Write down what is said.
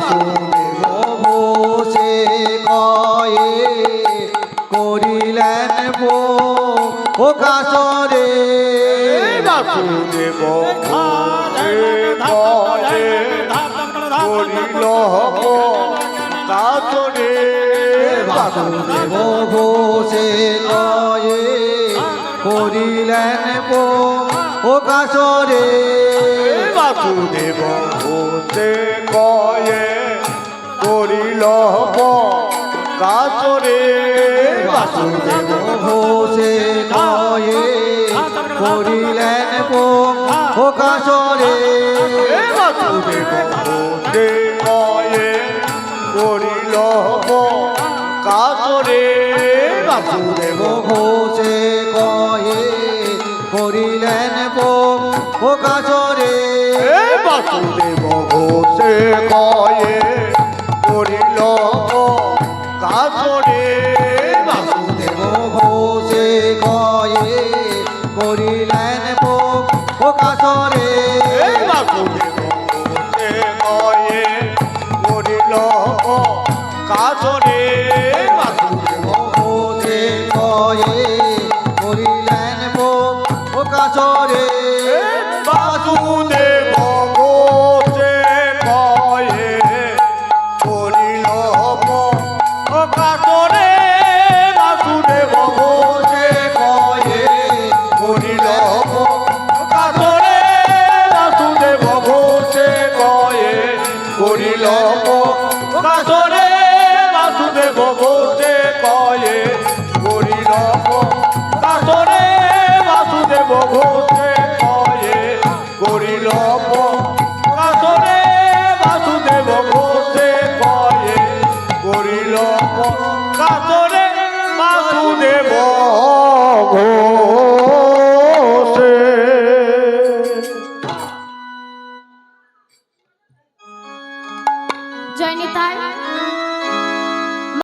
তুমি বসে ময়ে করিলেন বো ও কাসরে বাসুদেব করিল কাসরে লয়ে করিলেন বো ও কাসরে বাসুদেব করিল কাতরে বাসুদেব ঘোষে কয়ে করিলেন পো ও কাসরে বাসুদেব ঘোষে কয়ে করিল কাতরে বাসুদেব ঘোষে ভোটে কয়ে করি রকম কাতরে বাসুদেব ভোটে কয়ে করি রকম কাতরে বাসুদেব ভোটে কয়ে করি রকম কাতরে বাসুদেব জয়